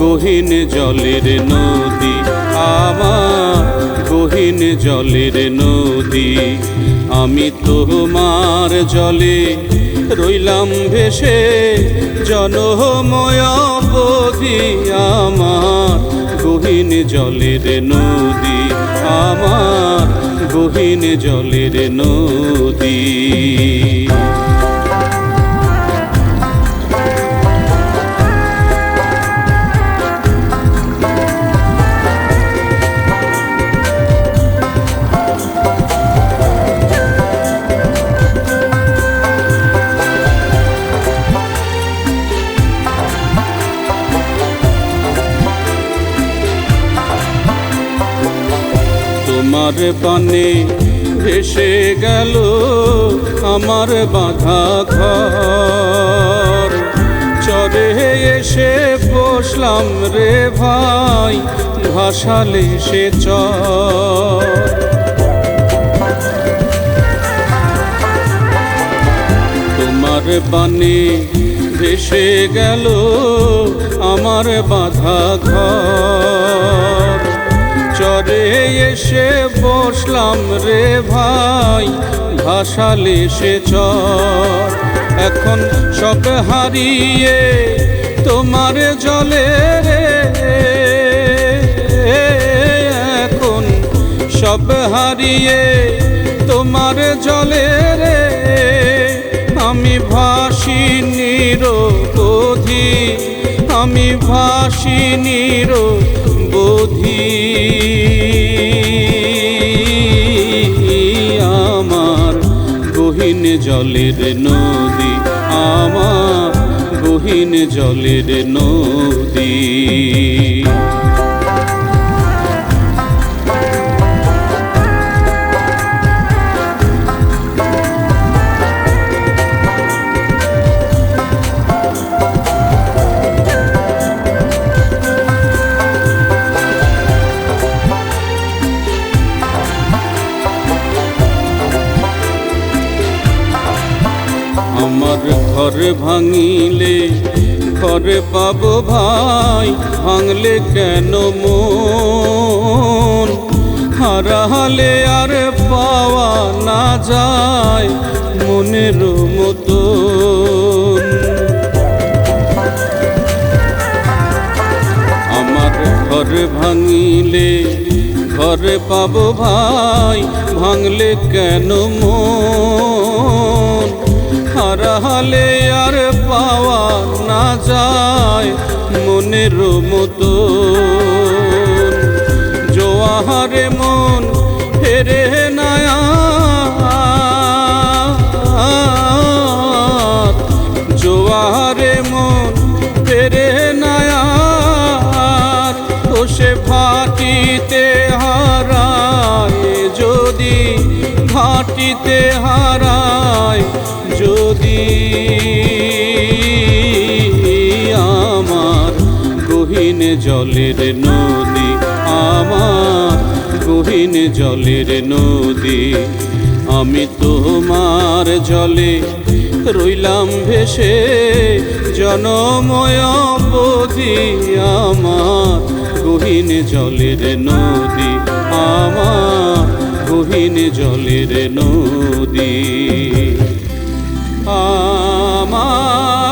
গহীন জলের নদী, আমার গহীন জলের নদী। আমি তোমার জলে রইলাম ভেসে জনময় বোধি আমার গহীন জলের নদী, আমার গহীন জলের নদী। তোমার পানে ভেসে গেল আমার বাধা ঘর। চরে এসে বসলাম রে ভাই, ভাসালে সে চর। তোমার পানে ভেসে গেল আমার বাধা ঘর। চরে এসে বসলাম রে ভাই, ভাসালে সে চর। এখন সব হারিয়ে তোমার জলে রে, এখন সব হারিয়ে তোমার জলে রে। আমি ভাসি নিরবোধি আমি ভাসি নিরবোধি আমার গহীন জলের নদী আমার গহীন জলের নদী। ঘর ভাঙিলে, ঘরে পাব ভাই, ভাঙলে কেন মন? হারালে আর পাওয়া না যায় মনের মতো আমার ঘর ভাঙিলে, ঘরে পাব ভাই, ভাঙলে কেন মন? হারালে আর পাওয়া না যায় মনের মতো জোয়ারে মন ফেরে নায়া জোয়ারে মন ফেরে নায়ার ও সে ভাটিতে হারায়, যদি ভাটিতে হারায় আমার গহীন জলের নদী, আমার গহীন জলের নদী। আমি তোমার জলে রইলাম ভেসে, জনময় বোধি আমার গহীন জলের নদী, আমার গহীন জলের নদী। Amen.